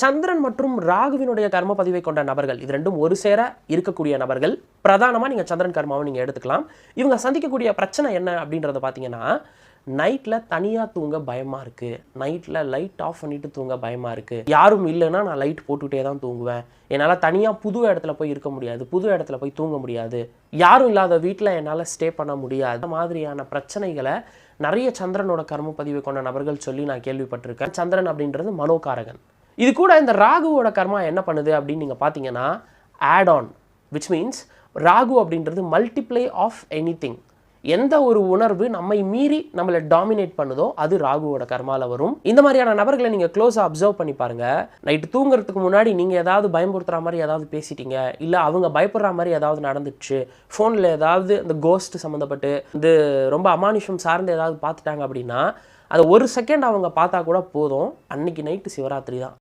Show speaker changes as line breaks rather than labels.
சந்திரன் மற்றும் ராகுவினுடைய கர்ம பதிவை கொண்ட நபர்கள் இது ரெண்டும் ஒரு சேர இருக்கக்கூடிய நபர்கள். பிரதானமாக நீங்கள் சந்திரன் கர்மாவை நீங்கள் எடுத்துக்கலாம். இவங்க சந்திக்கக்கூடிய பிரச்சனை என்ன அப்படின்றத பார்த்தீங்கன்னா நைட்டில் தனியாக தூங்க பயமாக இருக்குது நைட்டில் லைட் ஆஃப் பண்ணிட்டு தூங்க பயமாக இருக்குது யாரும் இல்லைன்னா நான் லைட் போட்டுக்கிட்டே தான் தூங்குவேன். என்னால் தனியாக புது இடத்துல போய் இருக்க முடியாது. புது இடத்துல போய் தூங்க முடியாது. யாரும் இல்லாத வீட்டில் என்னால் ஸ்டே பண்ண முடியாது. அந்த மாதிரியான பிரச்சனைகளை நிறைய சந்திரனோட கர்ம பதிவை கொண்ட நபர்கள் சொல்லி நான் கேள்விப்பட்டிருக்கேன். சந்திரன் அப்படின்றது மனோகாரகன். இது கூட இந்த ராகுவோட கர்மா என்ன பண்ணுது அப்படின்னு நீங்கள் பார்த்தீங்கன்னா ஆட் ஆன் விச் மீன்ஸ் ராகு அப்படின்றது மல்டிப்ளை ஆஃப் எனி திங் எந்த ஒரு உணர்வு நம்மை மீறி நம்மளை டாமினேட் பண்ணுதோ அது ராகுவோட கர்மாவில் வரும். இந்த மாதிரியான நபர்களை நீங்கள் க்ளோஸாக அப்சர்வ் பண்ணி பாருங்கள் நைட்டு தூங்குறதுக்கு முன்னாடி நீங்கள் ஏதாவது பயமுறுத்துற மாதிரி ஏதாவது பேசிட்டீங்க. இல்லை அவங்க பயப்படுற மாதிரி ஏதாவது நடந்துச்சு. ஃபோனில் ஏதாவது இந்த கோஸ்ட் சம்மந்தப்பட்டு இது ரொம்ப அமானுஷம் சார்ந்து ஏதாவது பார்த்துட்டாங்க அப்படின்னா அதை ஒரு செகண்ட் அவங்க பார்த்தா கூட போதும். அன்னைக்கு நைட்டு சிவராத்திரி தான்.